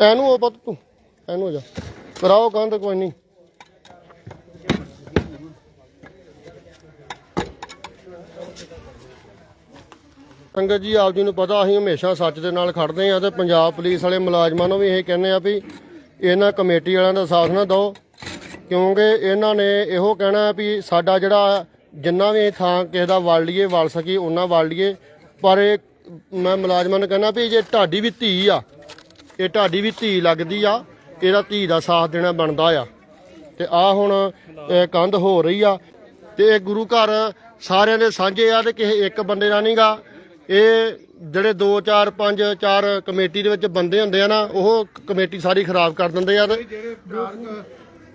ਐਨੂੰ ਉਹ ਪੁੱਤ ਤੂੰ, ਐਨੂੰ ਹੋ ਜਾ। ਕਰਾਓ ਕੰਧ, ਕੋਈ ਨਹੀਂ। ਸੰਗਤ ਜੀ, ਆਪ ਜੀ ਨੂੰ ਪਤਾ, ਅਸੀਂ ਹਮੇਸ਼ਾ ਸੱਚ ਦੇ ਨਾਲ ਖੜਦੇ ਆ ਤੇ ਪੰਜਾਬ ਪੁਲਿਸ ਵਾਲੇ ਮੁਲਾਜ਼ਮਾਂ ਨੂੰ ਵੀ ਇਹ ਕਹਿੰਦੇ ਆ ਵੀ ਇਹਨਾਂ ਕਮੇਟੀ ਵਾਲਿਆਂ ਦਾ ਸਾਥ ਨਾ ਦਿਓ, ਕਿਉਂਕਿ ਇਹਨਾਂ ਨੇ ਇਹੋ ਕਹਿਣਾ ਵੀ ਸਾਡਾ ਜਿਹੜਾ ਜਿੰਨਾ ਵੀ ਥਾਂ ਕਿਸੇ ਦਾ ਵੜ ਲਈਏ, ਵੜ ਸਕੀ ਉਹਨਾਂ ਵੜ ਲਈਏ। ਪਰ ਇਹ ਮੈਂ ਮੁਲਾਜ਼ਮਾਂ ਨੂੰ ਕਹਿੰਦਾ ਵੀ ਜੇ ਢਾਡੀ ਵੀ ਧੀ ਆ ਇਹ ਢਾਡੀ ਵੀ ਧੀ ਲੱਗਦੀ ਆ, ਇਹਦਾ ਧੀ ਦਾ ਸਾਥ ਦੇਣਾ ਬਣਦਾ ਆ। ਤੇ ਆ ਹੁਣ ਕੰਧ ਹੋ ਰਹੀ ਆ। ਤੇ ਇਹ ਗੁਰੂ ਘਰ ਸਾਰਿਆਂ ਦੇ ਸਾਂਝੇ ਆ ਤੇ ਕਿਸੇ ਇੱਕ ਬੰਦੇ ਦਾ ਨਹੀਂਗਾ। ਇਹ ਜਿਹੜੇ 2 4 5 4 ਕਮੇਟੀ ਦੇ ਵਿੱਚ ਬੰਦੇ ਹੁੰਦੇ ਆ ਨਾ, ਉਹ ਕਮੇਟੀ ਸਾਰੀ ਖਰਾਬ ਕਰ ਦਿੰਦੇ ਆ ਤੇ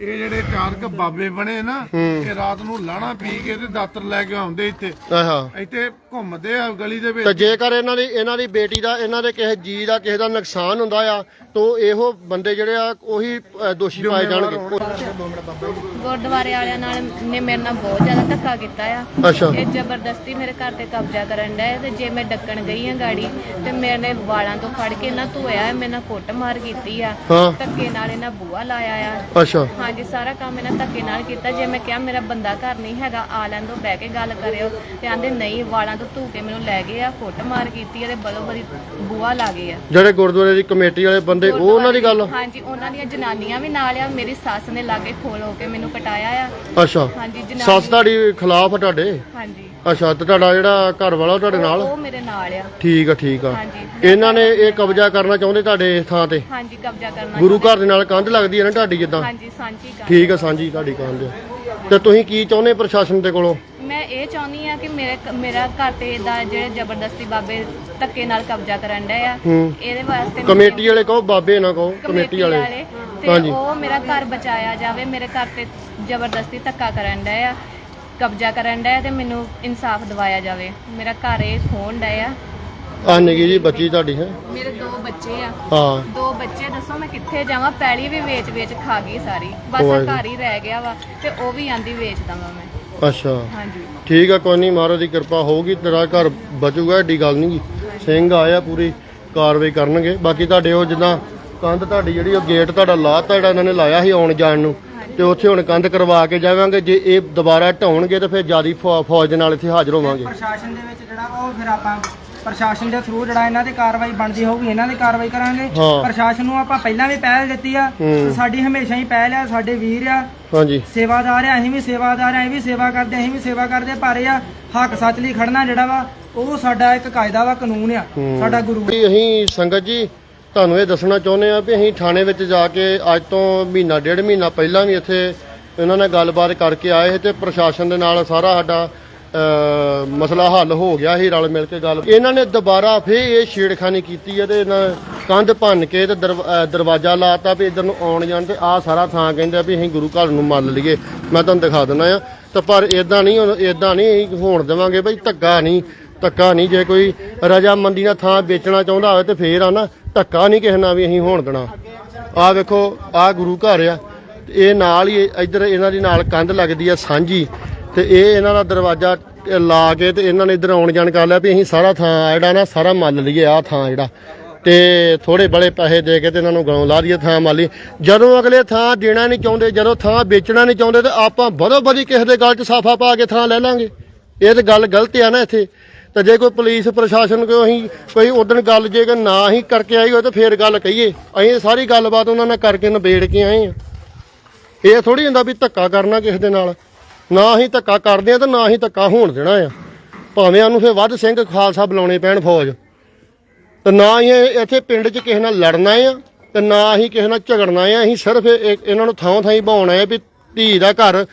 ਇਹ ਜਿਹੜੇ ਚਾਰਕ ਬਾਬੇ ਬਣੇ ਨਾ ਇਹ ਰਾਤ ਨੂੰ ਲਾਣਾ ਪੀ ਕੇ ਤੇ ਦਾਤਰ ਲੈ ਕੇ ਆਉਂਦੇ ਇੱਥੇ। ਆਹਾ ਇੱਥੇ ਘੁੰਮਦੇ ਆ ਗਲੀ ਦੇ ਤੇ ਵਿੱਚ ਜੇਕਰ ਇਹਨਾਂ ਦੀ ਇਹਨਾਂ ਦੀ ਬੇਟੀ ਦਾ ਇਹਨਾਂ ਦੇ ਕਿਸੇ ਜੀ ਦਾ ਕਿਸੇ ਦਾ ਨੁਕਸਾਨ ਹੁੰਦਾ ਆ ਤਾਂ ਇਹੋ ਬੰਦੇ ਜਿਹੜੇ ਆ ਉਹੀ ਅ, ਦੋਸ਼ੀ ਪਾਏ ਜਾਣਗੇ। ਗੁਰਦੁਆਰੇ ਵਾਲਿਆਂ ਨਾਲ ਨੇ ਮੇਰੇ ਨਾਲ ਬਹੁਤ ਜ਼ਿਆਦਾ ਧੱਕਾ ਕੀਤਾ ਆ। ਅੱਛਾ। ਇਹ ਜ਼ਬਰਦਸਤੀ ਮੇਰੇ ਘਰ ਤੇ ਕਬਜ਼ਾ ਕਰਨ ਦਾ ਤੇ ਜੇ ਮੈਂ ਡੱਕਣ ਗਈ ਆ ਗਾੜੀ ਤੇ ਮੇਰੇ ਨੇ ਵਾਲਾਂ ਤੋਂ ਫੜ ਕੇ ਨਾ ਧੋਇਆ ਹੈ, ਮੇਰੇ ਨਾਲ ਕੁੱਟ ਮਾਰ ਕੀਤੀ ਆ। ਹਾਂ। ਧੱਕੇ ਨਾਲ ਇਹਨਾਂ ਬੂਆ ਲਾਇਆ ਆ। ਅੱਛਾ। ਹਾਂਜੀ ਸਾਰਾ ਕੰਮ ਇਹਨਾਂ ਧੱਕੇ ਨਾਲ ਕੀਤਾ। ਜੇ ਮੈਂ ਕਿਹਾ ਮੇਰਾ ਬੰਦਾ ਘਰ ਨਹੀਂ ਹੈਗਾ ਆ ਲੈਣ ਦੋ ਬਹਿ ਕੇ ਗੱਲ ਕਰਿਓ। ਤੇ ਆਂਦੇ ਨਹੀਂ ਵਾਲਾਂ ਤੋਂ ਧੂ ਕੇ ਮੈਨੂੰ ਲੈ ਗਏ ਆ ਕੁੱਟ ਮਾਰ ਕੀਤੀ ਆ ਤੇ ਬਲੋ ਬਲੀ ਬੂਆ ਲਾ ਗਏ ਆ। ਜਿਹੜੇ ਗੁਰਦੁਆਰੇ ਦੀ ਕਮੇਟੀ ਵਾਲੇ ਬੰਦੇ ਉਹ ਉਹਨਾਂ ਦੀ ਗੱਲ? ਹਾਂਜੀ ਉਹਨਾਂ ਦੀਆਂ ਜਨਾਨੀਆਂ ਵੀ ਨਾਲ ਆ ਮੇਰੀ ਸੱਸ ਨੇ ਲਾਗੇ ਖੋਲ ਹੋ ਕੇ ਮੈਨੂੰ ਕਟਾਇਆ ਆ। ਅੱਛਾ। ਹਾਂਜੀ ਸੱਸ ਜਨਾਨੀ ਤੁਹਾਡੀ ਖਿਲਾਫ ਆ ਤੁਹਾਡੇ? ਹਾਂਜੀ। ਅੱਛਾ ਤੇ ਤੁਹਾਡਾ ਜਿਹੜਾ ਘਰ ਵਾਲਾ ਉਹ ਤੁਹਾਡੇ ਨਾਲ? ਉਹ ਮੇਰੇ ਨਾਲ ਆ। ਠੀਕ ਆ ਠੀਕ ਆ। ਹਾਂਜੀ। ਇਹਨਾਂ ਨੇ ਇਹ ਕਬਜ਼ਾ ਕਰਨਾ ਚਾਹੁੰਦੇ ਤੁਹਾਡੇ ਇਸ ਥਾਂ ਤੇ? ਹਾਂਜੀ ਕਬਜ਼ਾ ਕਰਨਾ ਗੁਰੂ ਘਰ ਦੇ ਨਾਲ ਕੰਧ ਲੱਗਦੀ ਹੈ ਨਾ ਤੁਹਾਡੀ ਜਿੱਦਾਂ? ਹਾਂਜੀ ਸਾਂਝੀ ਕਰ ਠੀਕ ਆ ਸਾਂਝੀ ਤੁਹਾਡੀ ਕੰਧ। ਤੇ ਤੁਸੀਂ ਕੀ ਚਾਹੁੰਦੇ ਪ੍ਰਸ਼ਾਸਨ ਦੇ ਕੋਲੋਂ? ਮੈਂ ਇਹ ਚਾਹੁੰਦੀ ਆ ਕਿ ਮੇਰੇ ਮੇਰਾ ਘਰ ਤੇ ਦਾ ਜਿਹੜੇ ਜ਼ਬਰਦਸਤੀ ਬਾਬੇ ਧੱਕੇ ਨਾਲ ਕਬਜ਼ਾ ਕਰਨ ਡਏ ਆ। ਹੂੰ। ਇਹਦੇ ਵਾਸਤੇ ਮੈਨੂੰ ਕਮੇਟੀ ਵਾਲੇ ਕਹੋ ਬਾਬੇ ਨਾ ਕਹੋ ਕਮੇਟੀ ਵਾਲੇ। ਤੇ ਹਾਂਜੀ। ਉਹ ਮੇਰਾ ਘਰ ਬਚਾਇਆ ਜਾਵੇ ਮੇਰੇ ਘਰ ਤੇ ਜ਼ਬਰਦਸਤੀ ਧੱਕਾ ਕਰਨ ਡਏ ਆ। ਕਬਜ਼ਾ ਕਰਨ ਡਏ ਆ ਤੇ ਮੈਨੂੰ ਇਨਸਾਫ ਦਿਵਾਇਆ ਜਾਵੇ। ਮੇਰਾ ਘਰ ਇਹ ਖੋਣ ਡਏ ਆ। ਆ ਨਿੱਕੀ ਜੀ ਬੱਚੀ ਤੁਹਾਡੀ ਹੈ? ਮੇਰੇ ਦੋ ਬੱਚੇ ਆ। ਹਾਂ। ਦੋ ਬੱਚੇ ਦੱਸੋ ਮੈਂ ਕਿੱਥੇ ਜਾਵਾਂ? ਪੈਲੀ ਵੀ ਵੇਚ ਵੇਚ ਖਾ ਗਈ ਸਾਰੀ। ਬਸ ਉਹ ਹੈ। ਘਰ ਹੀ ਰਹਿ ਗਿਆ ਵਾ ਤੇ ਉਹ ਵੀ ਆਂਦੀ ਵੇਚ ਦਵਾਂ ਮੈਂ। ਅੱਛਾ। ਹਾਂਜੀ। ਠੀਕ ਆ ਕੋਈ ਨਹੀਂ ਮਹਾਰਾਜ ਦੀ ਕਿਰਪਾ ਹੋਊਗੀ ਤੇਰਾ ਘਰ ਬਚੂਗਾ ਏਡੀ ਗੱਲ ਨਹੀਂ ਸਿੰਘ ਆਇਆ ਪੂਰੀ ਕਾਰਵਾਈ ਕਰਨਗੇ। ਬਾਕੀ ਤੁਹਾਡੇ ਉਹ ਜਿੱਦਾਂ ਕੰਧ ਤੁਹਾਡੀ ਜਿਹੜੀ ਉਹ ਗੇਟ ਤੁਹਾਡਾ ਲਾਤਾ ਜਿਹੜਾ ਇਹਨਾਂ ਨੇ ਲਾਇਆ ਸੀ ਆਉਣ ਜਾਣ ਨੂੰ ਤੇ ਉੱਥੇ ਹੁਣ ਕੰਧ ਕਰਵਾ ਕੇ ਜਾਵਾਂਗੇ। ਜੇ ਇਹ ਦੁਬਾਰਾ ਢਾਉਣਗੇ ਤਾਂ ਫਿਰ ਜਿਆਦੀ ਫੌਜ ਦੇ ਨਾਲ ਇੱਥੇ ਹਾਜ਼ਰ ਹੋਵਾਂਗੇ। ਪ੍ਰਸ਼ਾਸਨ ਦੇ ਵਿੱਚ ਜਿਹੜਾ ਉਹ ਫਿਰ ਆਪਾਂ ਪ੍ਰਸ਼ਾਸਨ ਦੇ ਥਰੂ ਜਿਹੜਾ ਇਹਨਾਂ ਦੀ ਕਾਰਵਾਈ ਬਣਦੀ ਹੋਊਗੀ ਇਹਨਾਂ ਦੀ ਕਾਰਵਾਈ ਕਰਾਂਗੇ। ਹਾਂ। ਪ੍ਰਸ਼ਾਸਨ ਨੂੰ ਆਪਾਂ ਪਹਿਲਾਂ ਵੀ ਪਹਿਲ ਦਿੱਤੀ ਆ। ਹੂੰ। ਤੇ ਸਾਡੀ ਹਮੇਸ਼ਾ ਹੀ ਪਹਿਲ ਆ ਸਾਡੇ ਵੀਰ ਆ। ਹਾਂਜੀ। ਸੇਵਾਦਾਰ ਆ ਅਸੀਂ ਵੀ ਸੇਵਾਦਾਰ ਆ ਅਸੀਂ ਵੀ ਸੇਵਾ ਕਰਦੇ ਅਸੀਂ ਵੀ ਸੇਵਾ ਕਰਦੇ ਪਰ ਇਹ ਆ ਹੱਕ ਸੱਚ ਲਈ ਖੜਨਾ ਜਿਹੜਾ ਵਾ ਉਹ ਸਾਡਾ ਇੱਕ ਕਾਇਦਾ ਵਾ ਕਾਨੂੰਨ ਆ। ਹੂੰ। ਸਾਡਾ ਗੁਰੂ ਅਸੀਂ ਸੰਗਤ ਜੀ ਤੁਹਾਨੂੰ ਇਹ ਦੱਸਣਾ ਚਾਹੁੰਦੇ ਆ ਵੀ ਅਸੀਂ ਥਾਣੇ ਵਿੱਚ ਜਾ ਕੇ ਅੱਜ ਤੋਂ ਮਹੀਨਾ ਡੇਢ ਮਹੀਨਾ ਪਹਿਲਾਂ ਵੀ ਇੱਥੇ ਇਹਨਾਂ ਨਾਲ ਗੱਲਬਾਤ ਕਰਕੇ ਆਏ ਸੀ ਤੇ ਪ੍ਰਸ਼ਾਸਨ ਦੇ ਨਾਲ ਸਾਰਾ ਸਾਡਾ ਮਸਲਾ ਹੱਲ ਹੋ ਗਿਆ ਸੀ ਰਲ ਮਿਲ ਕੇ ਗੱਲ। ਇਹਨਾਂ ਨੇ ਦੁਬਾਰਾ ਫੇਰ ਇਹ ਛੇੜਖਾਨੀ ਕੀਤੀ ਹੈ ਤੇ ਇਹਨਾਂ ਕੰਧ ਭੰਨ ਕੇ ਤੇ ਦਰਵ- ਅ, ਦਰਵਾਜ਼ਾ ਲਾਤਾ ਵੀ ਇਧਰ ਨੂੰ ਆਉਣ ਜਾਣ ਤੇ ਆਹ ਸਾਰਾ ਥਾਂ ਕਹਿੰਦੇ ਵੀ ਅਸੀਂ ਗੁਰੂ ਘਰ ਨੂੰ ਮੰਨ ਲਈਏ। ਮੈਂ ਤੁਹਾਨੂੰ ਦਿਖਾ ਦਿੰਦਾ ਆ ਤਾਂ ਪਰ ਇਦਾਂ ਨਹੀਂ ਇਦਾਂ ਨਹੀਂ ਹੋਣ ਦੇਵਾਂਗੇ ਬਈ ਧੱਕਾ ਨਹੀਂ ਧੱਕਾ ਨਹੀਂ। ਜੇ ਕੋਈ ਰਜਾਮੰਦੀ ਨਾਲ ਥਾਂ ਵੇਚਣਾ ਚਾਹੁੰਦਾ ਹੋਵੇ ਤੇ ਫੇਰ ਆ ਨਾ। ਧੱਕਾ ਨਹੀਂ ਕਿਸੇ ਨਾਲ ਵੀ ਅਸੀਂ ਹੋਣ ਦੇਣਾ। ਆਹ ਵੇਖੋ, ਆਹ ਗੁਰੂ ਘਰ ਆ। ਇਹ ਨਾਲ ਹੀ ਇੱਧਰ ਇਹਨਾਂ ਦੀ ਨਾਲ ਕੰਧ ਲੱਗਦੀ ਆ, ਸਾਂਝੀ। ਤੇ ਇਹ ਇਹਨਾਂ ਦਾ ਦਰਵਾਜ਼ਾ ਲਾ ਕੇ ਤੇ ਇਹਨਾਂ ਨੇ ਇੱਧਰ ਆਉਣ ਜਾਣ ਕਰ ਲਿਆ ਵੀ ਅਸੀਂ ਸਾਰਾ ਥਾਂ ਜਿਹੜਾ ਨਾ, ਸਾਰਾ ਮੱਲ ਲਈਏ ਆਹ ਥਾਂ ਜਿਹੜਾ। ਤੇ ਥੋੜੇ ਬੜੇ ਪੈਸੇ ਦੇ ਕੇ ਤੇ ਇਹਨਾਂ ਨੂੰ ਗਲੋਂ ਲਾ ਦਈਏ ਥਾਂ ਮਾਲੀ ਜਦੋਂ ਅਗਲੇ ਥਾਂ ਦੇਣਾ ਨਹੀਂ ਚਾਹੁੰਦੇ, ਜਦੋਂ ਥਾਂ ਵੇਚਣਾ ਨਹੀਂ ਚਾਹੁੰਦੇ, ਤੇ ਆਪਾਂ ਬਦੋ ਬਰੀ ਕਿਸੇ ਦੇ ਗੱਲ 'ਚ ਸਾਫਾ ਪਾ ਕੇ ਥਾਂ ਲੈ ਲਾਂਗੇ। ਇਹ ਤੇ ਗੱਲ ਗਲਤ ਆ ਨਾ ਇੱਥੇ। ਤੇ ਜੇ ਕੋਈ ਪੁਲਿਸ, ਪ੍ਰਸ਼ਾਸਨ ਕੋਈ ਅਸੀਂ ਕੋਈ ਉਦਣ ਗੱਲ ਜੇ ਕਿ ਨਾ ਹੀ ਕਰਕੇ ਆਈ ਹੋਏ ਤਾਂ ਫੇਰ ਗੱਲ ਕਹੀਏ। ਅਸੀਂ ਸਾਰੀ ਗੱਲਬਾਤ ਉਹਨਾਂ ਨਾਲ ਕਰਕੇ ਨਿਬੇੜ ਕੇ ਆਏ ਆ ਇਹ ਥੋੜੀ ਹੁੰਦਾ ਵੀ ਧੱਕਾ ਕਰਨਾ ਕਿਸੇ ਦੇ ਨਾਲ। ਨਾ ਹੀ ਧੱਕਾ ਕਰਦੇ ਆ ਤੇ ਨਾ ਹੀ ਧੱਕਾ ਹੋਣ ਦੇਣਾ ਆ। ਭਾਵੇਂ ਉਹਨੂੰ ਫੇਰ ਵੱਧ ਸਿੰਘ ਖਾਲਸਾ ਬੁਲਾਉਣੇ ਪੈਣ ਫੌਜ। ਤੇ ਨਾ ਹੀ ਇੱਥੇ ਪਿੰਡ 'ਚ ਕਿਸੇ ਨਾਲ ਲੜਨਾ ਆ ਤੇ ਨਾ ਹੀ ਕਿਸੇ ਨਾਲ ਝਗੜਨਾ ਆ। ਅਸੀਂ ਸਿਰਫ ਇਹ- ਇਹਨਾਂ ਨੂੰ ਥਾਂ ਥਾਂ ਹੀ ਬਾਉਣਾ ਹੈ ਵੀ ਧੀ ਦਾ ਘਰ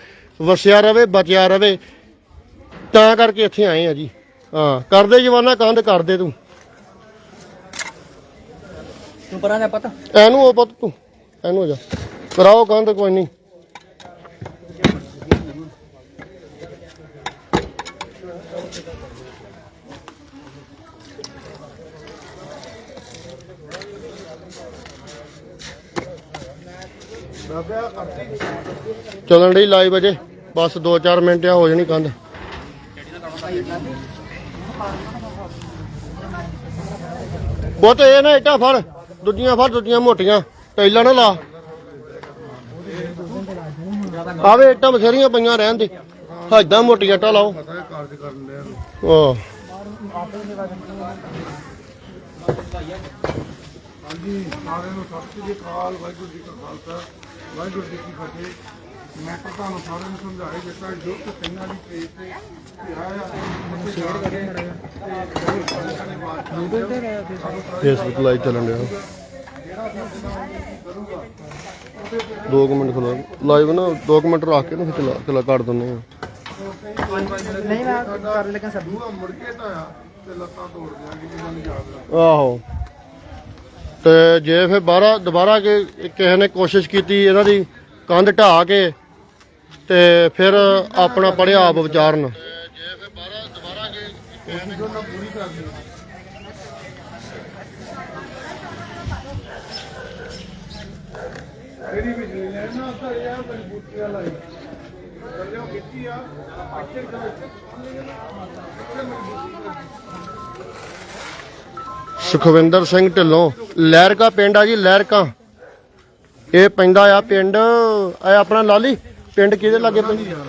ਵਸਿਆ ਰਵੇ, ਬਚਿਆ ਰਵੇ। ਤਾਂ ਕਰਕੇ ਇੱਥੇ ਆਏ ਆ ਜੀ। ਹਾਂ ਕਰਦੇ ਜਵਾਨਾ ਕੰਧ ਕਰਦੇ ਤੂੰ। ਤੂੰ ਪਰਾਂ ਦਾ ਪਤਾ। ਐਨੂੰ ਉਹ ਪੁੱਤ ਤੂੰ ਐਨੂੰ ਹੋ ਜਾ। ਕਰਾਓ ਕੰਧ ਕੋਈ ਨਹੀਂ। ਚੱਲਣ ਡਈ ਲਾਈਵ ਅਜੇ। ਬਸ 2-4 ਮਿੰਟ ਆ ਹੋ ਜਾਣੀ ਕੰਧ। ਬਹੁਤ ਇਹ ਨਾ ਇੱਟਾਂ ਫੜ, ਦੂਜੀਆਂ ਫੜ, ਦੂਜੀਆਂ ਮੋਟੀਆਂ ਟੈਲਾਂ ਨਾ ਲਾ। ਆਵੇ ਇੱਟਾਂ ਬਥੇਰੀਆਂ ਪਈਆਂ ਰਹਿਣ ਦੇ। ਹੱਦਾਂ ਮੋਟੀਆਂ ਇੱਟਾਂ ਲਾਓ। ਆਹ। ਹਾਂਜੀ, ਸਾਰਿਆਂ ਨੂੰ ਸਤਿ ਸ੍ਰੀ ਅਕਾਲ, ਵਾਹਿਗੁਰੂ ਜੀ ਕਾ ਖਾਲਸਾ, ਵਾਹਿਗੁਰੂ ਜੀ ਕੀ ਫਤਿਹ। ਮੈਂ ਤਾਂ ਤੁਹਾਨੂੰ ਸਾਰਿਆਂ ਨੂੰ ਸਮਝਾਇਆ ਦਿੱਤਾ ਜੋ ਕਿ ਸਿੰਘਾਂ ਦੀ ਪੇਜ ਤੇ ਸ਼ੇਅਰ ਕਰੇ ਫੇਸਬੁੱਕ ਲਾਈਵ ਚੱਲਣ ਰਿਹਾ 2 ਮਿੰਟ ਖਲੋ ਲਾਈਵ ਨਾ 2 ਮਿੰਟ ਰੱਖ ਕੇ ਨਾ ਫਿਰ ਚਲਾ ਚਲਾ ਕੱਢ ਦਿੰਦੇ ਆ ਨਹੀਂ ਮੈਂ ਕਰ ਲੇਕਿਨ ਸਭ ਦੂਆ ਮੁੜ ਕੇ ਤਾਂ ਆ ਤੇ ਲੱਤਾਂ ਤੋੜ ਦਿਆਂਗੇ ਜਿਹਨਾਂ ਨੂੰ ਯਾਦ ਰੱਖ ਆਹੋ ਤੇ ਜੇ ਫਿਰ ਬਾਹਰਾ ਦੁਬਾਰਾ ਕਿ ਕਿਸੇ ਨੇ ਕੋਸ਼ਿਸ਼ ਕੀਤੀ ਇਹਨਾਂ ਦੀ ਕੰਧ ਢਾਹ ਕੇ ਤੇ ਫਿਰ ਆਪਣਾ ਪੜਿਆ ਆਪ ਵਿਚਾਰਨ। ਜੇ ਫਿਰ ਬਾਹਰਾ ਦੁਬਾਰਾ ਕਿ ਕਿਹੜੀ ਬਿਜਲੀ ਲੈਣ ਨਾ ਉੱਧਰ ਯਾਰ ਮਜ਼ਬੂਤੀ ਵਾਲਾ ਹੀ ਥੱਲੇ ਆ ਅੱਛੇ ਕਰ ਸੁਖਵਿੰਦਰ ਸਿੰਘ ਢਿੱਲੋਂ ਲਹਿਰਕਾ ਪਿੰਡ ਆ ਜੀ ਲਹਿਰਕਾ ਇਹ ਪੈਂਦਾ ਆ ਪਿੰਡ, ਇਹ ਆਪਣਾ ਲਾਲੀ? ਪਿੰਡ ਕਿਹਦੇ ਲਾਗੇ ਪੈਂਦਾ?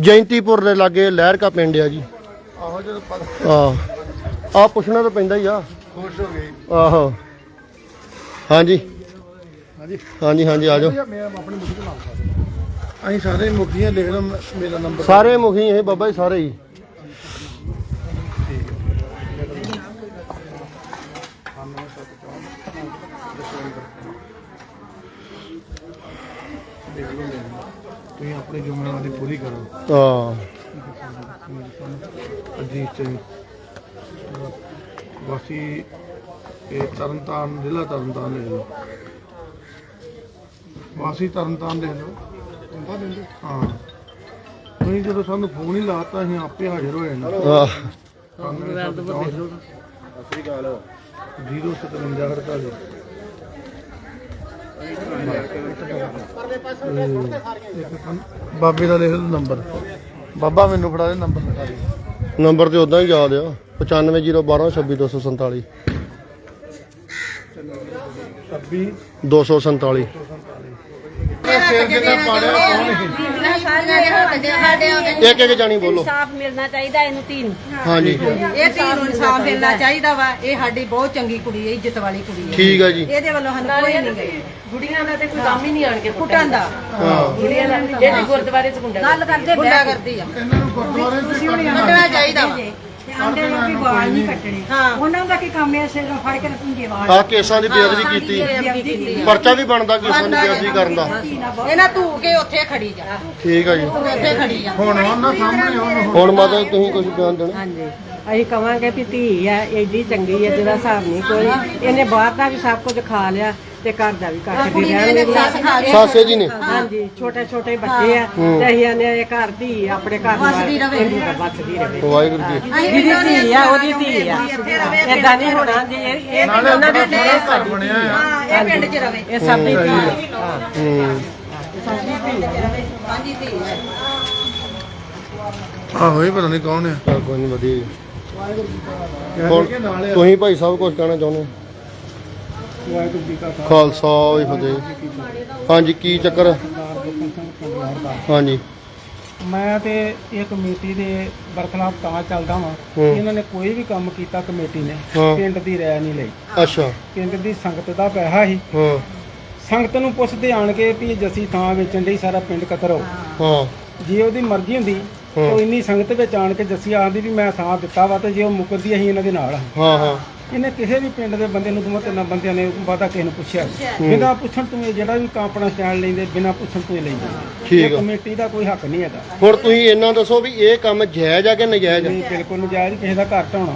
ਜੈਂਤੀਪੁਰ ਦੇ ਲਾਗੇ ਲਹਿਰਕਾ ਪਿੰਡ ਆ ਜੀ। ਆਹੋ ਜਦੋਂ ਪਤਾ ਆ ਆ ਪੁੱਛਣਾ ਤਾਂ ਪੈਂਦਾ ਹੀ ਆ। ਖੁਸ਼ ਹੋ ਗਏ। ਆਹੋ। ਹਾਂਜੀ। ਹਾਂਜੀ। ਹਾਂਜੀ ਹਾਂਜੀ ਆ ਜਾਓ। ਮੈਂ ਆਪਣੇ ਮੁਖੀ ਦੇ ਨਾਮ ਸਕਦਾ ਅਸੀਂ ਸਾਰੇ ਮੁਖੀਆਂ ਲਿਖ ਲਓ ਮ- ਮੇਰਾ ਨੰਬਰ ਸਾਰੇ ਮੁਖੀ ਇਹ ਬਾਬਾ ਜੀ ਸਾਰੇ ਹੀ। ਤੁਸੀਂ ਆਪਣੀ ਜ਼ਿੰਮੇਵਾਰੀ ਪੂਰੀ ਕਰੋ। ਆ ਅਜੀਤ ਸਿੰਘ ਵਾਸੀ ਇਹ ਤਰਨਤਾਰਨ ਜ਼ਿਲ੍ਹਾ ਤਰਨਤਾਰਨ ਲਿਖ ਲਓ ਵਾਸੀ ਤਰਨਤਾਰਨ ਲਿਖ ਲਓ ਹਾਂ। ਤੁਸੀਂ ਜਦੋਂ ਸਾਨੂੰ ਫੋਨ ਹੀ ਲਾਤਾ ਅਸੀਂ ਆਪੇ ਹਾਜ਼ਰ ਹੋ। ਜਾਣਾ ਆ 05748 ਬਾਬੇ ਦਾ ਲਿਖ ਲਓ ਨੰਬਰ। ਬਾਬਾ ਮੈਨੂੰ ਫੜਾ ਦੇ ਨੰਬਰ ਲਿਖਾ ਦੇ। ਨੰਬਰ ਤੇ ਉਦਾਂ ਹੀ ਯਾਦ ਆ 95012 26247 26 247 ਸਿਰ ਕਿੰਨਾ ਪਾੜਿਆ ਕੌਣ ਹੈ ਇੱਕ ਇੱਕ ਜਾਣੀ ਬੋਲੋ। ਇਨਸਾਫ ਮਿਲਣਾ ਚਾਹੀਦਾ ਇਹਨੂੰ ਧੀ ਨੂੰ ਹਾਂਜੀ। ਇਹ ਧੀ ਨੂੰ ਇਨਸਾਫ ਮਿਲਣਾ ਚਾਹੀਦਾ ਵਾ। ਇਹ ਸਾਡੀ ਬਹੁਤ ਚੰਗੀ ਕੁੜੀ ਹੈ ਇੱਜ਼ਤ ਵਾਲੀ ਕੁੜੀ ਹੈ। ਠੀਕ ਆ ਜੀ। ਇਹਦੇ ਵੱਲੋਂ ਸਾਨੂੰ ਕੋਈ ਨਹੀਂ ਗਈ ਬੁੜੀਆਂ ਦਾ ਤੇ ਕੋਈ ਕੰਮ ਹੀ ਨਹੀਂ ਆਣ ਕੇ ਕੁੱਟਣ ਦਾ। ਹਾਂ। ਬੁੜੀਆਂ ਦਾ। ਜਿਹੜੇ ਗੁਰਦੁਆਰੇ ਚ ਗੁੰਡਾ ਗੱਲ ਕਰਦੇ ਗੁੰਡਾ ਕਰਦੀ ਆ। ਇਹਨਾਂ ਨੂੰ ਗੁਰਦੁਆਰੇ ਚ ਕੱਢਣਾ ਚਾਹੀਦਾ ਵਾ। ਆਂਦੇ ਲੋਕੀ ਵਾਲ ਨਹੀਂ ਕੱਟਣੇ। ਹਾਂ ਉਹਨਾਂ ਦਾ ਕੀ ਕੰਮ ਹੈ? ਸਿਰ ਫੜ ਕੇ ਪੁੰਜੇ ਵਾਲ। ਆ ਕੇਸਾਂ ਦੀ ਬੇਅਦਬੀ ਕੀਤੀ। ਪਰਚਾ ਵੀ ਬਣਦਾ ਕੇਸਾਂ ਦੀ ਬੇਅਦਬੀ ਕਰਨ ਦਾ। ਇਹਨਾਂ ਧੂ ਕੇ ਉੱਥੇ ਖੜੀ ਜਾ। ਠੀਕ ਆ ਜੀ। ਉੱਥੇ ਖੜੀ ਜਾ। ਹੁਣ ਉਹਨਾਂ ਸਾਹਮਣੇ ਹੁਣ ਮਾਤਾ ਤੁਸੀਂ ਕੁਝ ਬਿਆਨ ਦੇਣਾ? ਹਾਂਜੀ। ਅਸੀਂ ਕਵਾਂਗੇ ਵੀ ਧੀ ਆ ਏਡੀ ਚੰਗੀ ਹੈ ਜਿਹਦਾ ਹਿਸਾਬ ਨਹੀਂ ਕੋਈ। ਇਹਨੇ ਬਾਹਰ ਦਾ ਵੀ ਸਭ ਕੁਝ ਖਾ ਲਿਆ। ਤੇ ਘਰ ਦਾ ਵੀ ਦੀ ਕੁੜੀ ਰਹਿਣ ਨੇ ਸੱਸ ਰਹੀ ਜੀ ਨੇ? ਹਾਂਜੀ ਛੋਟੇ ਛੋਟੇ ਬੱਚੇ ਆ ਤੇ ਅਸੀਂ ਆਨੇ ਇਹ ਘਰ ਧੀ ਆਪਣੇ ਘਰ ਤਾਂ ਵੱਸਦੀ ਰਵੇ। ਵਾਹਿਗੁਰੂ ਜੀ। ਜਿਹਦੀ ਧੀ ਆ ਉਹਦੀ ਧੀ ਆ। ਏਦਾਂ ਨਹੀਂ ਹੋਣਾ ਜੀ ਇਹ ਇਹ ਉਹਨਾਂ ਦੇ ਸੋਹਣਾ ਘਰ ਬਣਿਆ ਆ। ਹਾਂ ਇਹ ਪਿੰਡ 'ਚ ਰਵੇ। ਇਹ ਸਭ ਦੀ ਧੀ ਆ। ਹਾਂ। ਹੂੰ ਧੀ ਹੈ ਆਹੋ ਇਹ ਪਤਾ ਨਹੀਂ ਕੌਣ ਆ। ਚੱਲ ਕੋਈ ਨਹੀਂ ਵਧੀਆ ਜੀ ਤੁਸੀਂ ਭਾਈ ਸਾਹਿਬ ਕੁਝ ਕਹਿਣਾ ਚਾਹੁੰਦੇ ਹੋ? ਵਾਹਿਗੁਰੂ ਜੀ ਕਾ ਖਾਲਸਾ। ਫਤਿਹ। ਹਾਂਜੀ ਕੀ ਚੱਕਰ? ਹਾਂਜੀ। ਮੈਂ ਤੇ ਇਹ ਕਮੇਟੀ ਦੇ ਬਰਖਲਾਫ ਤਾਂ ਚੱਲਦਾ ਵਾਂ ਹੂੰ। ਇਹਨਾਂ ਨੇ ਕੋਈ ਵੀ ਕੰਮ ਕੀਤਾ ਕਮੇਟੀ ਨੇ ਹਾਂ। ਪਿੰਡ ਦੀ ਰਾਇ ਨਹੀਂ ਲਈ। ਅੱਛਾ। ਪਿੰਡ ਦੀ ਸੰਗਤ ਦਾ ਪੈਸਾ ਹੀ ਹਾਂ। ਸੰਗਤ ਨੂੰ ਪੁੱਛਦੇ ਆਣ ਕੇ ਵੀ ਜੱਸੀ ਥਾਂ ਵੇਚਣ ਲਈ ਸਾਰਾ ਪਿੰਡ ਕਤਰੋ ਹਾਂ। ਜੇ ਉਹਦੀ ਮਰਜ਼ੀ ਹੁੰਦੀ ਹਾਂ। ਉਹ ਇੰਨੀ ਸੰਗਤ ਵਿੱਚ ਆਣ ਕੇ ਜੱਸੀ ਆਂਦੀ ਵੀ ਮੈਂ ਥਾਂ ਦਿੱਤਾ ਵਾ ਤੇ ਜੇ ਉਹ ਮੁਕਰਦੀ ਅਸੀਂ ਇਹਨਾਂ ਦੇ ਨਾਲ ਹਾਂ। ਹਾਂ ਹਾਂ। ਇਹਨੇ ਕਿਸੇ ਵੀ ਪਿੰਡ ਦੇ ਬੰਦੇ ਨੂੰ ਦੋ ਤਿੰਨ ਬੰਦਿਆਂ ਨੇ ਵਾਦਾ ਕਿਸੇ ਨੂੰ ਪੁੱਛਿਆ ਬਿਨਾਂ ਪੁੱਛਣ ਤੋਂ ਇਹ ਜਿਹੜਾ ਵੀ ਕੰਮ ਆਪਣਾ ਸਟੈਂਡ ਲੈਂਦੇ ਬਿਨਾਂ ਪੁੱਛਣ ਤੋਂ ਹੀ ਲੈਂਦੇ। ਠੀਕ ਇਹ। ਕਮੇਟੀ ਦਾ ਕੋਈ ਹੱਕ ਨਹੀਂ ਹੈਗਾ। ਹੁਣ ਤੁਸੀਂ ਇਹਨਾਂ ਦੱਸੋ ਵੀ ਇਹ ਕੰਮ ਜਾਇਜ਼ ਆ ਕਿ ਨਜਾਇਜ਼ ਆ? ਨਹੀਂ ਬਿਲਕੁਲ ਨਜਾਇਜ਼ ਕਿਸੇ ਦਾ ਘਰ ਢਾਉਣਾ।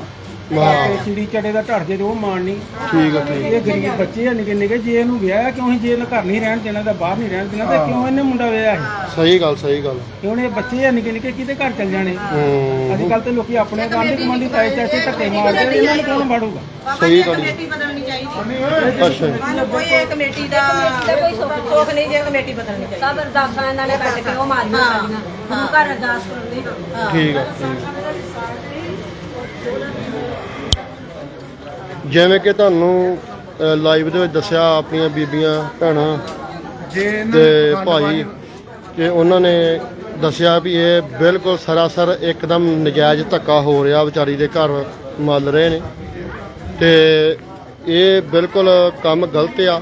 ਹਾਂ। ਤੇ ਚਿੜੀ ਚੜੇ ਦਾ ਢੜ ਜੇ ਤੇ ਉਹ ਮਾਣ ਨਹੀਂ। ਠੀਕ ਆ ਠੀਕ ਇਹ ਗਰੀਬ ਬੱਚੇ ਆ ਨਿੱਕੇ ਨਿੱਕੇ ਜੇ ਇਹਨੂੰ ਵਿਆਹ ਕਿਉਂ ਸੀ ਜੇ ਇਹਨੂੰ ਘਰ ਨਹੀਂ ਰਹਿਣ ਦੇਣਾ ਤਾਂ ਬਾਹਰ ਨਹੀਂ ਰਹਿਣ ਦੇਣਾ ਤੇ ਕਿਉਂ ਇਹਨੇ ਮੁੰਡਾ ਵਿਆਹ ਸੀ? ਸਹੀ ਗੱਲ ਸਹੀ ਗੱਲ। ਕਿਉਂ ਇਹ ਬੱਚੇ ਆ ਨਿੱਕੇ ਨਿੱਕੇ ਕਿਤੇ ਘਰ ਚੱਲ ਜਾਣੇ? ਹੂੰ। ਅੱਜ ਕੱਲ ਤੇ ਲੋਕੀ ਆਪਣੇ ਗਾਂਢੀ ਕਮਾਂਡੀ ਤਾਏ ਚਾਚੇ ਧੱਕੇ ਮਾਰਦੇ ਨੇ, ਇਹਨਾਂ ਨੂੰ ਕੌਣ ਮਾੜੂਗਾ ਸਹੀ ਗੱਲ। ਕਮੇਟੀ ਬਦਲਣੀ ਚਾਹੀਦੀ ਅੱਛਾ ਸਾਨੂੰ ਕੋਈ ਇਹ ਕਮੇਟੀ ਦਾ ਕੋਈ ਸੁੱਖ ਨਹੀਂ ਜੇ ਕਮੇਟੀ ਬਦਲਣੀ ਚਾਹੀਦੀ। ਸਭ ਅਰਦਾਸਾਂ ਇਹਨਾਂ ਨੇ ਕੱਟ ਕੇ ਉਹ ਮਾਰੀਆਂ ਸਾਡੀਆਂ ਗੁਰੂ ਘਰ ਅਰਦਾਸ ਕਰਨੀ ਠੀਕ ਆ ਠੀਕ ਆ। ਜਿਵੇਂ ਕਿ ਤੁਹਾਨੂੰ ਲਾਈਵ ਦੇ ਵਿੱਚ ਦੱਸਿਆ ਆਪਣੀਆਂ ਬੀਬੀਆਂ ਭੈਣਾਂ ਜੇ ਇਹਨਾਂ ਤੇ ਨੂੰ ਭਾਈ ਕਿ ਉਹਨਾਂ ਨੇ ਦੱਸਿਆ ਵੀ ਇਹ ਬਿਲਕੁਲ ਸਰਾਸਰ ਇੱਕਦਮ ਨਜਾਇਜ਼ ਧੱਕਾ ਹੋ ਰਿਹਾ ਵਿਚਾਰੀ ਦੇ ਘਰ ਮੱਲ ਰਹੇ ਨੇ। ਤੇ ਇਹ ਬਿਲਕੁਲ ਕੰਮ ਗਲਤ ਆ।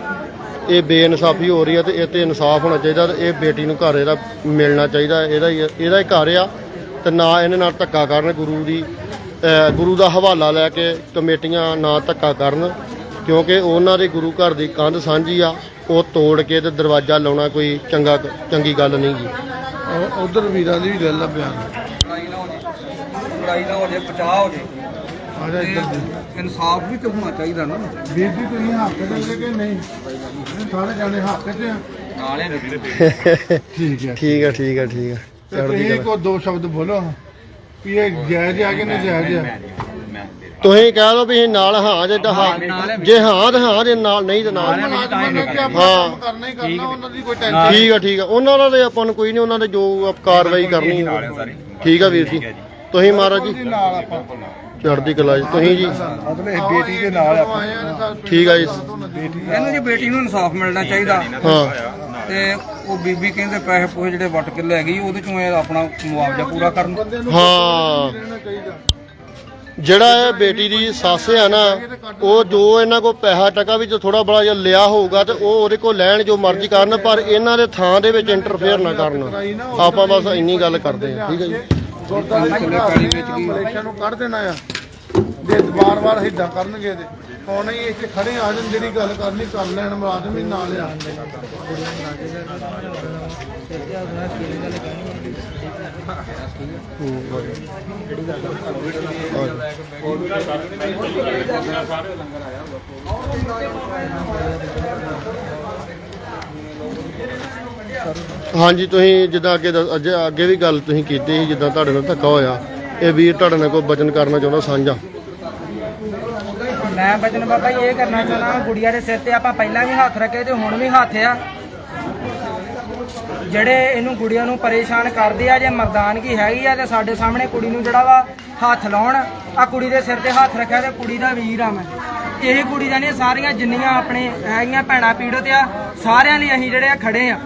ਇਹ ਬੇਇਨਸਾਫੀ ਹੋ ਰਹੀ ਆ ਤੇ ਇਹ ਤੇ ਇਨਸਾਫ ਹੋਣਾ ਚਾਹੀਦਾ ਤੇ ਇਹ ਬੇਟੀ ਨੂੰ ਘਰ ਇਹਦਾ ਮਿਲਣਾ ਚਾਹੀਦਾ ਇਹਦਾ ਹੀ ਇਹਦਾ ਹੀ ਘਰ ਆ ਤੇ ਨਾ ਇਹਨੇ ਨਾਲ ਧੱਕਾ ਕਰਨ ਗੁਰੂ ਦੀ। ਗੁਰੂ ਦਾ ਹਵਾਲਾ ਲੈ ਕੇ ਕਮੇਟੀਆਂ ਨਾ ਧੱਕਾ ਕਰਨ ਕਿਉਂਕਿ ਉਹਨਾਂ ਦੇ ਗੁਰੂ ਘਰ ਦੀ ਕੰਧ ਸਾਂਝੀ ਆ ਉਹ ਤੋੜ ਕੇ ਤੇ ਦਰਵਾਜ਼ਾ ਲਾਉਣਾ ਕੋਈ ਚੰਗਾ ਚੰਗੀ ਗੱਲ ਨਹੀਂ ਗੀ ਉਧਰ ਵੀਰਾਂ ਦੀ ਵੀ ਲੈ ਲਾ ਬਿਆਨ। ਲੜਾਈ ਨਾ ਹੋ ਜੇ ਬਚਾਅ ਹੋ ਜੇ। ਆ ਜਾ ਇੱਧਰ ਦੀ। ਇਨਸਾਫ ਵੀ ਤੇ ਹੋਣਾ ਚਾਹੀਦਾ ਨਾ। ਵੀਰ ਜੀ ਤੁਸੀਂ ਹੱਥ ਦੇ ਕਿ ਨਹੀਂ? ਇਹ ਸਾਰੇ ਜਾਣੇ ਹੱਥ 'ਚ ਆ। ਨਾਲੇ ਠੀਕ ਹੈ ਠੀਕ ਆ ਠੀਕ ਆ ਠੀਕ ਆ ਚੜ੍ਹਦੀ ਕਲਾ। ਕੋ ਦੋ ਸ਼ਬਦ ਬੋਲੋ। ਵੀ ਇਹ ਜਾਇਜ਼ ਆ ਕਿ ਨਹੀਂ ਜਾਇਜ਼ ਆ? ਤੁਸੀਂ ਕਹਿ ਲਓ ਵੀ ਇਹ ਨਾਲ ਹਾਂ ਜੇ ਤਾਂ ਹਾਂ। ਜੇ ਹਾਂ ਤਾਂ ਹਾਂ ਜੇ ਨਾਲ ਨਹੀਂ ਤਾਂ ਨਾਲ ਮੁਲਾਜ਼ਮਾਂ ਨੇ ਕਿ ਆਪਣਾ ਹਾਂ। ਕੰਮ ਕਰਨਾ ਹੀ ਕਰਨਾ ਉਹਨਾਂ ਦੀ ਕੋਈ ਟੈਨਸ਼ਨ ਠੀਕ ਆ ਠੀਕ ਆ। ਉਹਨਾਂ ਦਾ ਤੇ ਆਪਾਂ ਨੂੰ ਕੋਈ ਨਹੀਂ ਉਹਨਾਂ ਦੇ ਜੋ ਆਪ ਕਾਰਵਾਈ ਕਰਨੀ। ਠੀਕ ਆ ਵੀਰ ਜੀ। ਤੁਸੀਂ ਮਹਾਰਾਜ ਜੀ। ਨਾਲ ਆਪਾਂ। ਚੜ੍ਹਦੀ ਕਲਾ ਜੀ। ਤੁਸੀਂ ਜੀ। ਮਤਲਬ ਬੇਟੀ ਦੇ ਨਾਲ ਆਪਾਂ। ਠੀਕ ਆ ਜੀ। ਇਹਨੂੰ ਜੀ ਬੇਟੀ ਨੂੰ ਇਨਸਾਫ ਮਿਲਣਾ ਚਾਹੀਦਾ। ਹਾਂ। ਤੇ ਉਹ ਬੀਬੀ ਕਹਿੰਦੇ ਪੈਸੇ ਪੂਸੇ ਜਿਹੜੇ ਵੱਟ ਕੇ ਲੈ ਗਈ ਉਹਦੇ ਚੋਂ ਇਹ ਆਪਣਾ ਮੁਆਵਜ਼ਾ ਪੂਰਾ ਕਰਨ। ਹਾਂ। ਜਿਹੜਾ ਇਹ ਬੇਟੀ ਦੀ ਸੱਸ ਆ ਨਾ ਉਹ ਜੋ ਇਹਨਾਂ ਕੋ ਪੈਸਾ ਟਕਾ ਵੀ ਜੋ ਥੋੜਾ ਬੜਾ ਜਿਹਾ ਲਿਆ ਹੋਊਗਾ ਤੇ ਉਹ ਉਹਦੇ ਕੋ ਲੈਣ ਜੋ ਮਰਜ਼ੀ ਕਰਨ ਪਰ ਇਹਨਾਂ ਦੇ ਥਾਂ ਦੇ ਵਿੱਚ ਇੰਟਰਫੇਅਰ ਨਾ ਕਰਨ। ਆਪਾਂ ਬਸ ਇੰਨੀ ਗੱਲ ਕਰਦੇ ਹਾਂ ਠੀਕ ਹੈ ਜੀ? ਗੁਰਦਾਰੇ ਪੈਲੀ ਵਿੱਚ ਕੀ ਮਲੇਸ਼ੀਆ ਨੂੰ ਕੱਢ ਦੇਣਾ ਆ। ਜੇ ਵਾਰ-ਵਾਰ ਹਿੱਦਾਂ ਕਰਨਗੇ ਤੇ। ਹੁਣ ਹੀ ਇੱਥੇ ਖੜੇ ਆ ਜਾਣ, ਜਿਹੜੀ ਗੱਲ ਕਰਨੀ ਕਰ ਲੈਣ, ਮੁਲਾਜ਼ਮ ਹੀ ਨਾਲ ਆ। ਹਾਂਜੀ, ਤੁਸੀਂ ਜਿੱਦਾਂ ਅੱਗੇ ਦੱਸ- ਅੱਜ ਅੱਗੇ ਵੀ ਗੱਲ ਤੁਸੀਂ ਕੀਤੀ ਸੀ, ਜਿੱਦਾਂ ਤੁਹਾਡੇ ਨਾਲ ਧੱਕਾ ਹੋਇਆ। ਇਹ ਵੀਰ ਤੁਹਾਡੇ ਨਾਲ ਕੋਈ ਬਚਨ ਕਰਨਾ ਚਾਹੁੰਦਾ, ਸਾਂਝਾ। ਮੈਂ ਬਚਨ ਬਾਬਾ ਜੀ ਇਹ ਕਰਨਾ ਚਾਹਣਾ ਗੁੜੀਆ ਦੇ ਸਿਰ ਤੇ ਆਪਾਂ ਪਹਿਲਾਂ ਵੀ ਹੱਥ ਰੱਖੇ ਤੇ ਹੁਣ ਵੀ ਹੱਥ ਆ। ਜਿਹੜੇ ਇਹਨੂੰ ਗੁੜੀਆ ਨੂੰ ਪਰੇਸ਼ਾਨ ਕਰਦੇ ਆ ਜੇ ਮਰਦਾਨਗੀ ਹੈਗੀ ਆ ਤੇ ਸਾਡੇ ਸਾਹਮਣੇ ਕੁੜੀ ਨੂੰ ਜਿਹੜਾ ਵਾ ਹੱਥ ਲਾਉਣ ਆ ਕੁੜੀ ਦੇ ਸਿਰ ਤੇ ਹੱਥ ਰੱਖਿਆ ਤੇ ਕੁੜੀ ਦਾ ਵੀਰ ਆ ਮੈਂ। ਇਹ ਕੁੜੀ ਦਾ ਨਹੀਂ ਸਾਰੀਆਂ ਜਿੰਨੀਆਂ ਆਪਣੇ ਹੈਗੀਆਂ ਭੈਣਾਂ ਪੀੜਤ ਆ ਸਾਰਿਆਂ ਲਈ ਅਸੀਂ ਜਿਹੜੇ ਆ ਖੜੇ ਆ।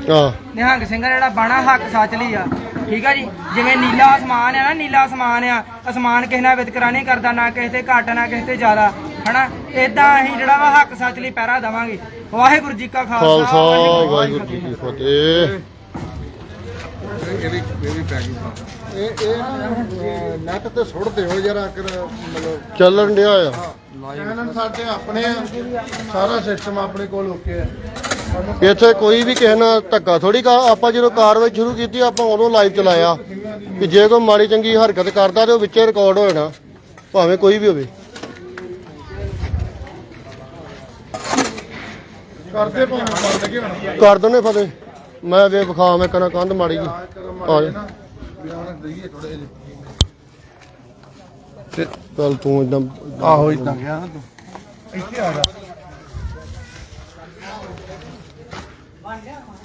ਨਿਹੰਗ ਸਿੰਘ ਜਿਹੜਾ ਬਾਣਾ ਹੱਕ ਸੱਚ ਲਈ ਆ। ਠੀਕ ਆ ਜੀ? ਜਿਵੇਂ ਨੀਲਾ ਆਸਮਾਨ ਆ ਨਾ ਨੀਲਾ ਆਸਮਾਨ ਆ ਅਸਮਾਨ ਕਿਸੇ ਨਾਲ ਵਿਤਕਰਾ ਨਹੀਂ ਕਰਦਾ ਨਾ ਕਿਸੇ ਤੇ ਘੱਟ ਨਾ ਕਿਸੇ ਤੇ ਜ਼ਿਆਦਾ। ਹਨਾ? ਇਦਾਂ ਅਸੀਂ ਜਿਹੜਾ ਵਾ ਹੱਕ ਸੱਚ ਲਈ ਪਹਿਰਾ ਦੇਵਾਂਗੇ। ਵਾਹਿਗੁਰੂ ਜੀ ਕਾ ਖਾਲਸਾ ਖਾਲਸਾ ਵਾਹਿਗੁਰੂ ਜੀ ਕੀ ਫਤਿਹ ਇਹ ਇਹ ਨੈਟ ਤੇ ਸੁੱਟ ਦਿਓ ਜਰਾ ਕਰ ਮਤਲਬ ਚੱਲਣ ਡਿਆ ਆ। ਚੈਨਲ ਸਾਡੇ ਆਪਣੇ ਆ। ਸਾਰਾ ਸਿਸਟਮ ਆਪਣੇ ਕੋਲ ਓਕੇ ਆ। ਸਾਨੂੰ ਇੱਥੇ ਕੋਈ ਵੀ ਕਿਸੇ ਨਾਲ ਧੱਕਾ ਥੋੜੀ ਕਾ ਆਪਾਂ ਜਦੋਂ ਕਾਰਵਾਈ ਸ਼ੁਰੂ ਕੀਤੀ ਆਪਾਂ ਉਦੋਂ ਲਾਈਵ ਚਲਾਇਆ। ਕਿ ਜੇ ਕੋਈ ਮਾੜੀ ਚੰਗੀ ਹਰਕਤ ਕਰਦਾ ਤੇ ਉਹ ਵਿੱਚੇ ਰਿਕਾਰਡ ਹੋ ਜਾਣਾ ਭਾਵੇਂ ਕੋਈ ਵੀ ਹੋਵੇ। ਕਰਦੇ ਭਾਵੇਂ ਕਰ ਲਗੇ ਹੁਣ। ਕਰ ਦਨੇ ਫਤਿਹ। ਮੈਂ ਵੇ ਵਿਖਾ ਮੈਂ ਕਰਾਂ ਕੰਧ ਮਾੜੀ ਜੀ। ਆ ਜਾ। ਬਿਆਨ ਦਈਏ ਥੋੜੇ ਜਿਹੇ ਚੱਲ ਤੂੰ ਇਦਾਂ ਆਹੋ ਇਦਾਂ ਗਿਆ ਨਾ ਤੂੰ। ਇੱਥੇ ਆ ਜਾ।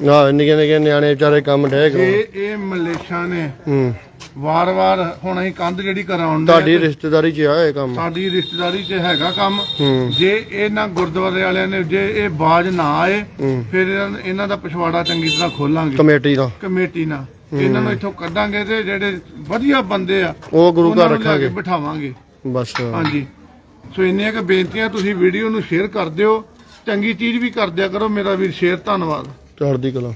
ਨਾ ਨਿੱਕੇ ਨਿੱਕੇ ਨਿਆਣੇ ਵਿਚਾਰੇ ਕੰਮ ਗਏ ਇਹ ਇਹ ਮਲੇਸ਼ਾ ਨੇ। ਹੂੰ। ਵਾਰ-ਵਾਰ ਹੁਣ ਅਸੀਂ ਕੰਧ ਜਿਹੜੀ ਕਰਾਉਣ ਦੇ ਤੁਹਾਡੀ ਰਿਸ਼ਤੇਦਾਰੀ 'ਚ ਆ ਇਹ ਕੰਮ? ਸਾਡੀ ਰਿਸ਼ਤੇਦਾਰੀ 'ਚ ਹੈਗਾ ਕੰਮ। ਹੂੰ। ਜੇ ਇਹਨਾਂ ਗੁਰਦੁਆਰੇ ਵਾਲਿਆਂ ਨੇ ਜੇ ਇਹ ਬਾਜ ਨਾ ਆਏ ਹੂੰ। ਫਿਰ ਇਹਨਾਂ- ਇਹਨਾਂ ਦਾ ਪਿਛਵਾੜਾ ਚੰਗੀ ਤਰ੍ਹਾਂ ਖੋਲਾਂਗੇ। ਕਮੇਟੀ ਦਾ। ਕਮੇਟੀ ਨਾਲ। ਇਹਨਾਂ ਨੂੰ ਇੱਥੋਂ ਕੱਢਾਂਗੇ ਤੇ ਜਿਹੜੇ ਵਧੀਆ ਬੰਦੇ ਆ ਉਹ ਗੁਰੂ ਉਹਨਾਂ ਘਰ ਨੂੰ ਲਿਆ ਕੇ ਰੱਖਾਂਗੇ। ਬਿਠਾਵਾਂਗੇ। ਬਸ। ਹਾਂਜੀ। ਸੋ ਇੰਨੀਆਂ ਕੁ ਬੇਨਤੀਆਂ ਤੁਸੀਂ ਵੀਡੀਓ ਨੂੰ ਸ਼ੇਅਰ ਕਰ ਦਿਓ। ਚੰਗੀ ਚੀਜ਼ ਵੀ ਕਰ ਦਿਆ ਕਰੋ। ਮੇਰਾ ਵੀਰ ਸ਼ੇਅਰ ਧੰਨਵਾਦ। ਚੜ੍ਹਦੀ ਕਲਾ।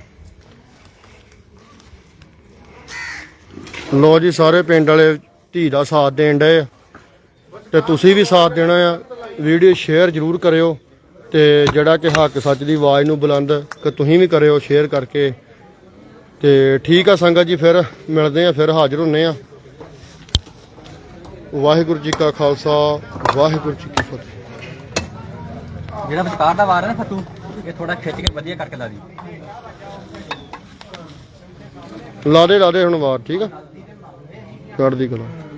ਲੋ ਜੀ ਸਾਰੇ ਪਿੰਡ ਵਾਲੇ ਧੀ ਦਾ ਸਾਥ ਦੇਣ ਡਏ ਆ। ਤੇ ਤੁਸੀਂ ਵੀ ਸਾਥ ਦੇਣਾ ਆ। ਵੀਡੀਓ ਸ਼ੇਅਰ ਜ਼ਰੂਰ ਕਰਿਓ ਤੇ ਜਿਹੜਾ ਕਿ ਹੱਕ ਸੱਚ ਦੀ ਆਵਾਜ਼ ਨੂੰ ਬੁਲੰਦ ਕਿ ਤੁਸੀਂ ਵੀ ਕਰਿਓ ਸ਼ੇਅਰ ਕਰਕੇ। ਤੇ ਠੀਕ ਆ ਸੰਗਤ ਜੀ ਫਿਰ ਮਿਲਦੇ ਆ ਫਿਰ ਹਾਜ਼ਰ ਹੁੰਨੇ ਆ। ਵਾਹਿਗੁਰੂ ਜੀ ਕਾ ਖਾਲਸਾ ਵਾਹਿਗੁਰੂ ਜੀ ਕੀ ਫਤਿਹ। ਜਿਹੜਾ ਵਿਚਕਾਰ ਦਾ ਵਾਰ ਹੈ ਨਾ ਫੱਤੂ ਇਹ ਥੋੜਾ ਖਿੱਚ ਕੇ ਵਧੀਆ ਕਰਕੇ ਲਾ ਦੀ। ਲਾ ਦੇ ਲਾ ਦੇ ਹੁਣ ਵਾਰ ਠੀਕ ਆ? ਚੜ੍ਹਦੀ ਕਲਾ।